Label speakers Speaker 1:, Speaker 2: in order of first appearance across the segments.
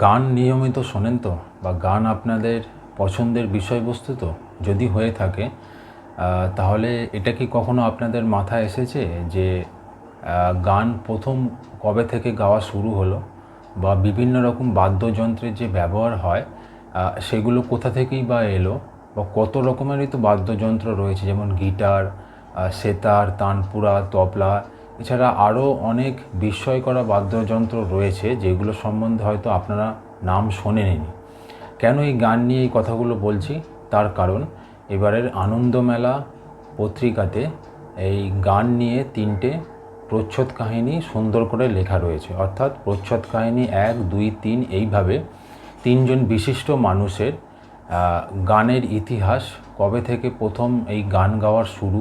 Speaker 1: গান নিয়মিত শোনেন তো, বা গান আপনাদের পছন্দের বিষয়বস্তু তো, যদি হয়ে থাকে তাহলে এটা কি কখনো আপনাদের মাথায় এসেছে যে গান প্রথম কবে থেকে গাওয়া শুরু হলো, বা বিভিন্ন রকম বাদ্যযন্ত্রের যে ব্যবহার হয় সেগুলো কোথা থেকেই বা এলো, বা কত রকমেরই তো বাদ্যযন্ত্র রয়েছে, যেমন গিটার সেতার, তানপুরা, তবলা এছাড়া আরও অনেক বিস্ময় করা বাদ্যযন্ত্র রয়েছে, যেগুলো সম্বন্ধে হয়তো আপনারা নাম শোনেননি। কেন এই গান নিয়ে এই কথাগুলো বলছি? তার কারণ, এবারের আনন্দমেলা পত্রিকাতে এই গান নিয়ে তিনটে প্রচ্ছদ কাহিনী সুন্দর করে লেখা রয়েছে। অর্থাৎ প্রচ্ছদ কাহিনী এক, দুই, তিন, এইভাবে তিনজন বিশিষ্ট মানুষের গানের ইতিহাস, কবে থেকে প্রথম এই গান গাওয়ার শুরু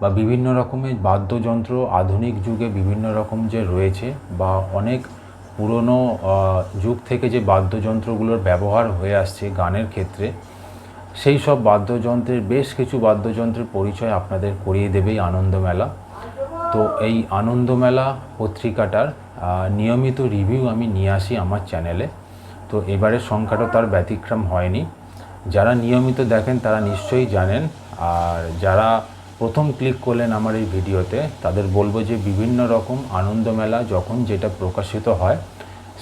Speaker 1: বা বিভিন্ন রকমের বাদ্যযন্ত্র আধুনিক যুগে বিভিন্ন রকম যে রয়েছে বা অনেক পুরনো যুগ থেকে যে বাদ্যযন্ত্রগুলোর ব্যবহার হয়ে আসছে গানের ক্ষেত্রে, সেই সব বাদ্যযন্ত্রের, বেশ কিছু বাদ্যযন্ত্রের পরিচয় আপনাদের করিয়ে দেবে এই আনন্দমেলা তো এই আনন্দমেলা পত্রিকাটার নিয়মিত রিভিউ আমি নিয়ে আসি আমার চ্যানেলে। তো এবারের সংখ্যাটা তার ব্যতিক্রম হয়নি। যারা নিয়মিত দেখেন তারা নিশ্চয়ই জানেন। আর যারা প্রথম ক্লিক করলেন আমার এই ভিডিওতে। তাদের বলব যে বিভিন্ন রকম আনন্দমেলা যখন যেটা প্রকাশিত হয়,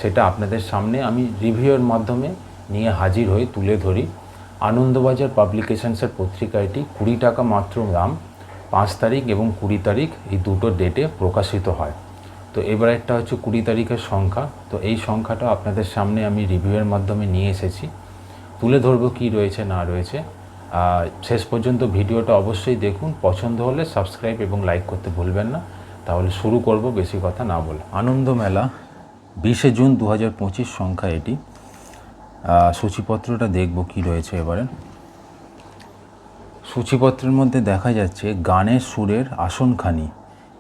Speaker 1: সেটা আপনাদের সামনে আমি রিভিউয়ের মাধ্যমে নিয়ে হাজির হয়ে তুলে ধরি। আনন্দবাজার পাবলিকেশনসের পত্রিকা এটি কুড়ি টাকা মাত্র দাম, পাঁচ তারিখ এবং কুড়ি তারিখ এই দুটো ডেটে প্রকাশিত হয়। তো এবার একটা হচ্ছে কুড়ি তারিখের সংখ্যা। তো এই সংখ্যাটা আপনাদের সামনে আমি রিভিউয়ের মাধ্যমে নিয়ে এসেছি। তুলে ধরবো কী রয়েছে, না রয়েছে। শেষ পর্যন্ত ভিডিওটা অবশ্যই দেখুন। পছন্দ হলে সাবস্ক্রাইব এবং লাইক করতে ভুলবেন না। তাহলে শুরু করব বেশি কথা না বলে। আনন্দ মেলা, বিশে জুন দু হাজার পঁচিশ সংখ্যা এটি। সূচিপত্রটা দেখব কি রয়েছে এবারে। সূচিপত্রের মধ্যে দেখা যাচ্ছে গানের সুরের আসনখানি।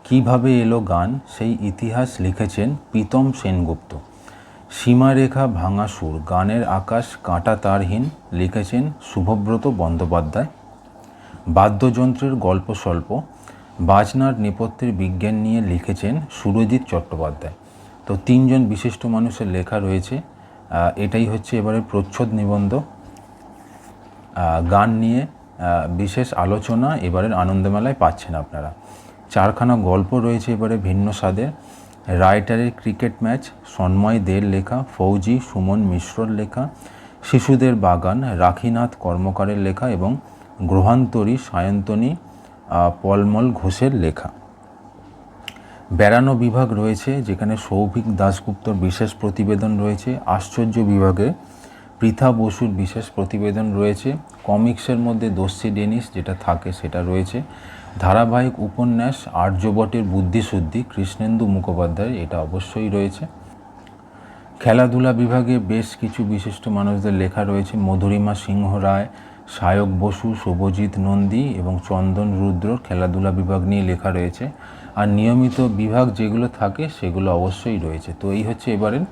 Speaker 1: কীভাবে এলো গান? সেই ইতিহাস লিখেছেন প্রীতম সেনগুপ্ত। সীমারেখা ভাঙা সুর। গানের আকাশ কাঁটা তারহীন, লিখেছেন শুভব্রত বন্দ্যোপাধ্যায়। বাদ্যযন্ত্রের গল্প স্বল্প, বাজনার নেপথ্যের বিজ্ঞান নিয়ে লিখেছেন সুরজিৎ চট্টোপাধ্যায়। তো তিনজন বিশিষ্ট মানুষের লেখা রয়েছে। এটাই হচ্ছে এবারে প্রচ্ছদ নিবন্ধ। গান নিয়ে বিশেষ আলোচনা এবারের আনন্দমেলায় পাচ্ছেন আপনারা। চারখানা গল্প রয়েছে এবারে ভিন্ন স্বাদের। রাইটারের ক্রিকেট ম্যাচ, সন্ময় দের লেখা, ফৌজি সুমন মিশ্রর লেখা, শিশুদের বাগান, রাখিনাথ কর্মকারের লেখা এবং গ্রহান্তরী সায়ন্তনী পলমল ঘোষের লেখা। বেড়ানো বিভাগ রয়েছে, যেখানে সৌভিক দাশগুপ্তর বিশেষ প্রতিবেদন রয়েছে, আশ্চর্য বিভাগে পৃথা বসুর বিশেষ প্রতিবেদন রয়েছে, কমিক্সের মধ্যে দস্যি ডেনিস যেটা থাকে সেটা রয়েছে। ধারাবাহিক উপন্যাস আর্যবটের বুদ্ধিশুদ্ধি কৃষ্ণেন্দু মুখোপাধ্যায় এটা অবশ্যই রয়েছে। খেলাধুলা বিভাগে বেশ কিছু বিশিষ্ট মানুষদের লেখা রয়েছে। মধুরিমা সিংহ রায়, সায়ক বসু, শুভজিৎ নন্দী এবং চন্দন রুদ্র খেলাধুলা বিভাগ নিয়ে লেখা রয়েছে। আর নিয়মিত বিভাগ যেগুলো থাকে, সেগুলো অবশ্যই রয়েছে। তো এই হচ্ছে এবারের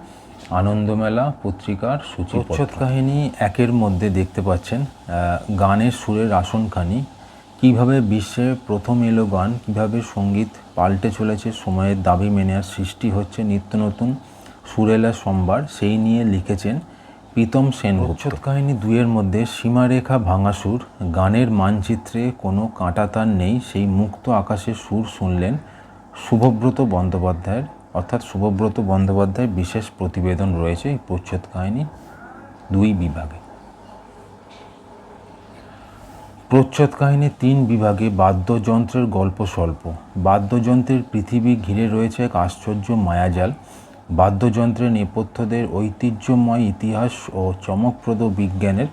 Speaker 1: আনন্দমেলা, পত্রিকার সূচি কাহিনী একের মধ্যে দেখতে পাচ্ছেন গানের সুরের আসনখানি। কীভাবে বিশ্বে প্রথম এলো গান, কীভাবে সংগীত পাল্টে চলেছে, সময়ের দাবি মেনে আর সৃষ্টি হচ্ছে নিত্য নতুন সুরেলা সোমবার সেই নিয়ে লিখেছেন প্রীতম সেন সেনগুপ্ত কাহিনী দুইয়ের মধ্যে সীমারেখা ভাঙা সুর, গানের মানচিত্রে কোনো কাঁটাতার নেই, সেই মুক্ত আকাশের সুর শুনলেন শুভব্রত বন্দ্যোপাধ্যায়ের, অর্থাৎ শুভব্রত বন্দ্যোপাধ্যায়ের বিশেষ প্রতিবেদন রয়েছে এই প্রচ্ছদ কাহিনী দুই বিভাগে। প্রচ্ছদ কাহিনী তিন বিভাগে বাদ্যযন্ত্রের গল্প স্বল্প। বাদ্যযন্ত্রের পৃথিবী ঘিরে রয়েছে এক আশ্চর্য মায়াজাল। বাদ্যযন্ত্রের নেপথ্যদের ঐতিহ্যময় ইতিহাস ও চমকপ্রদ বিজ্ঞানের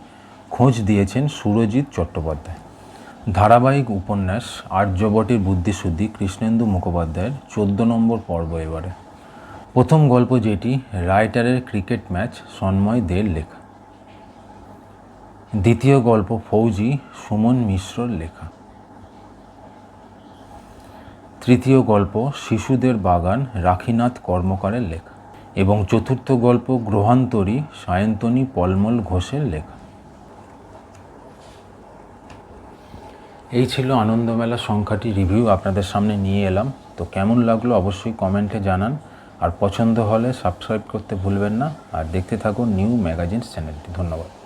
Speaker 1: খোঁজ দিয়েছেন সুরজিৎ চট্টোপাধ্যায়। ধারাবাহিক উপন্যাস, আর্যবটের বুদ্ধিশুদ্ধি, কৃষ্ণেন্দু মুখোপাধ্যায়ের চোদ্দ নম্বর পর্ব এবারে। প্রথম গল্প যেটি, রাইটারের ক্রিকেট ম্যাচ, সন্ময় দের লেখা। দ্বিতীয় গল্প ফৌজি সুমন মিশ্রর লেখা। তৃতীয় গল্প শিশুদের বাগান রাখিনাথ কর্মকারের লেখা এবং চতুর্থ গল্প গ্রহান্তরী সায়ন্তনী পলমল ঘোষের লেখা। এই ছিল আনন্দমেলা সংখ্যাটি রিভিউ আপনাদের সামনে নিয়ে এলাম। তো কেমন লাগল অবশ্যই কমেন্টে জানান আর পছন্দ হলে সাবস্ক্রাইব করতে ভুলবেন না। আর দেখতে থাকুন নিউ ম্যাগাজিনস চ্যানেলটি। ধন্যবাদ।